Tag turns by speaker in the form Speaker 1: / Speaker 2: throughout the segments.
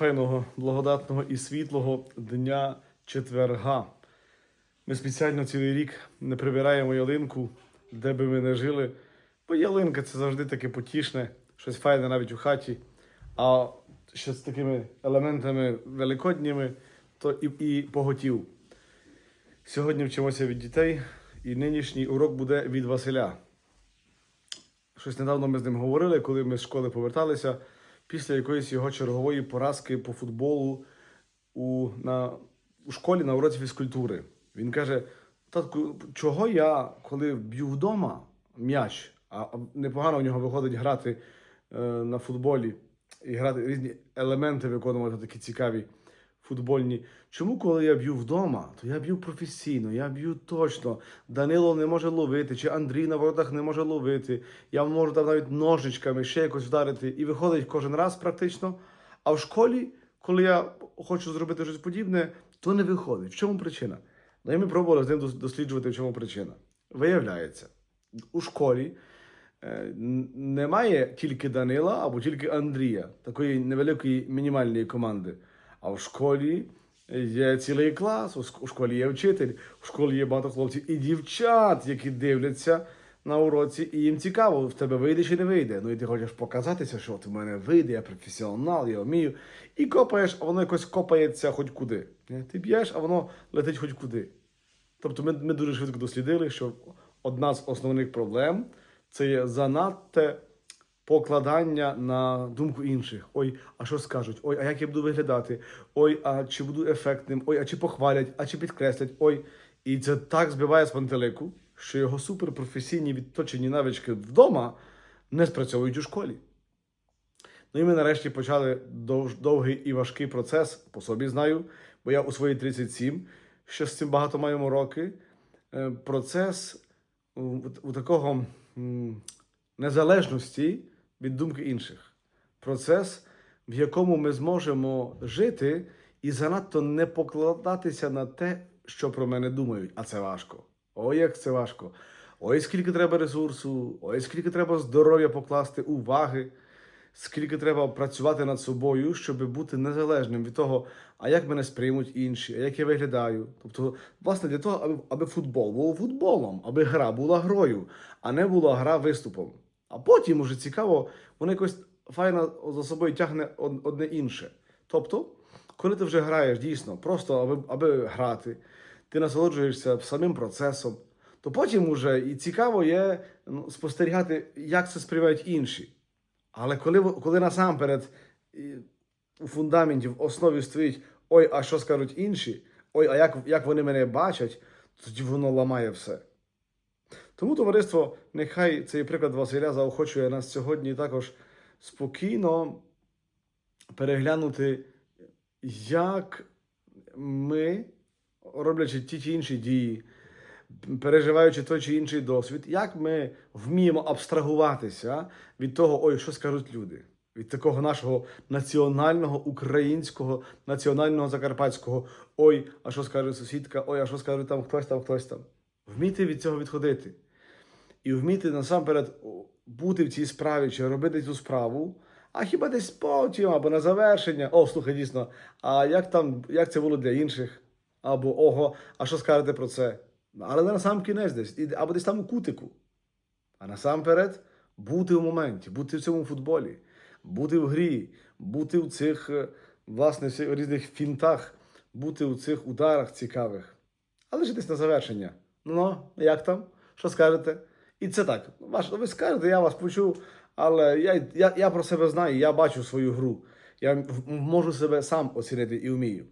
Speaker 1: файного, благодатного і світлого дня четверга. Ми спеціально цілий рік не прибираємо ялинку, де би ми не жили. Бо ялинка це завжди таке потішне, щось файне навіть у хаті. А ще з такими елементами великодніми, то і, і поготів. Сьогодні вчимося від дітей, і нинішній урок буде від Василя. Щось недавно ми з ним говорили, коли ми з школи поверталися після якоїсь його чергової поразки по футболу у, на, у школі на уроці фізкультури. Він каже: татку, чого я, коли б'ю вдома м'яч, а непогано в нього виходить грати е, на футболі і грати різні елементи виконувати такі цікаві футбольні. Чому, коли я б'ю вдома, то я б'ю професійно, я б'ю точно. Данило не може ловити, чи Андрій на воротах не може ловити. Я можу там навіть ножичками ще якось вдарити. І виходить кожен раз практично. А в школі, коли я хочу зробити щось подібне, то не виходить. В чому причина? Ну і ми пробували з ним досліджувати, в чому причина. Виявляється, у школі е, немає тільки Данила або тільки Андрія, такої невеликої мінімальної команди. А в школі є цілий клас, у школі є вчитель, у школі є багато хлопців і дівчат, які дивляться на уроці, і їм цікаво, в тебе вийде чи не вийде. Ну і ти хочеш показатися, що от у мене вийде, я професіонал, я вмію. І копаєш, а воно якось копається хоч куди. Ти б'єш, а воно летить хоч куди. Тобто ми, ми дуже швидко дослідили, що одна з основних проблем це є занадте покладання на думку інших. Ой, а що скажуть? Ой, а як я буду виглядати? Ой, а чи буду ефектним? Ой, а чи похвалять, а чи підкреслять? Ой. І це так збиває з пантелику, що його суперпрофесійні відточені навички вдома не спрацьовують у школі. Ну і ми нарешті почали дов- довгий і важкий процес, по собі знаю, бо я у свої 37, ще з цим багато маємо роки. Е, Процес у, такого незалежності від думки інших. Процес, в якому ми зможемо жити і занадто не покладатися на те, що про мене думають. А це важко. Ой, як це важко. Ой, скільки треба ресурсу, ой, скільки треба здоров'я покласти, уваги, скільки треба працювати над собою, щоб бути незалежним від того, а як мене сприймуть інші, а як я виглядаю. Тобто, власне, для того, аби, аби футбол був футболом, аби гра була грою, а не була гра виступом. А потім уже цікаво, воно якось файно за собою тягне одне інше. Тобто, коли ти вже граєш дійсно, просто аби, аби грати, ти насолоджуєшся самим процесом, то потім уже і цікаво є ну, спостерігати, як це сприймають інші. Але коли, коли насамперед у фундаменті, в основі стоїть ой, а що скажуть інші, ой, а як, як вони мене бачать, тоді воно ламає все. Тому, товариство, нехай цей приклад Василя заохочує нас сьогодні також спокійно переглянути, як ми, роблячи ті чи інші дії, переживаючи той чи інший досвід, як ми вміємо абстрагуватися від того, ой, що скажуть люди, від такого нашого національного українського, національного закарпатського, ой, а що скаже сусідка, ой, а що скаже там хтось там, хтось там. Вміти від цього відходити. І вміти насамперед бути в цій справі чи робити цю справу, а хіба десь потім або на завершення. О, слухай, дійсно, а як там, як це було для інших? Або ого, а що скажете про це? Але не на сам кінець десь, або десь там у кутику. А насамперед бути в моменті, бути в цьому футболі, бути в грі, бути в цих е, власне всіх різних фінтах, бути у цих ударах цікавих. Але ж десь на завершення. Ну, як там? Що скажете? І це так. Ваш, ви скажете, я вас почув, але я, я, я про себе знаю, я бачу свою гру. Я можу себе сам оцінити і вмію.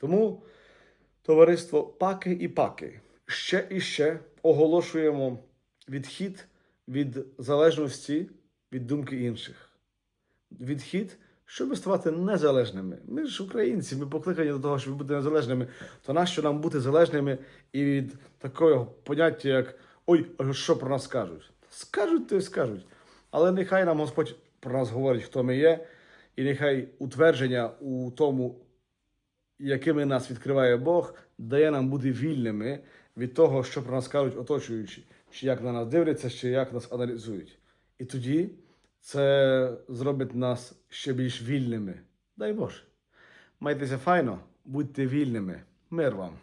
Speaker 1: Тому, товариство, паки і паки. Ще і ще оголошуємо відхід від залежності від думки інших. Відхід, щоб ставати незалежними. Ми ж українці, ми покликані до того, щоб бути незалежними. То нащо нам бути залежними і від такого поняття, як ой, що про нас скажуть? Скажуть, то й скажуть. Але нехай нам Господь про нас говорить, хто ми є, і нехай утвердження у тому, якими нас відкриває Бог, дає нам бути вільними від того, що про нас кажуть оточуючі, чи як на нас дивляться, чи як нас аналізують. І тоді це зробить нас ще більш вільними. Дай Боже. Майтеся файно, будьте вільними. Мир вам.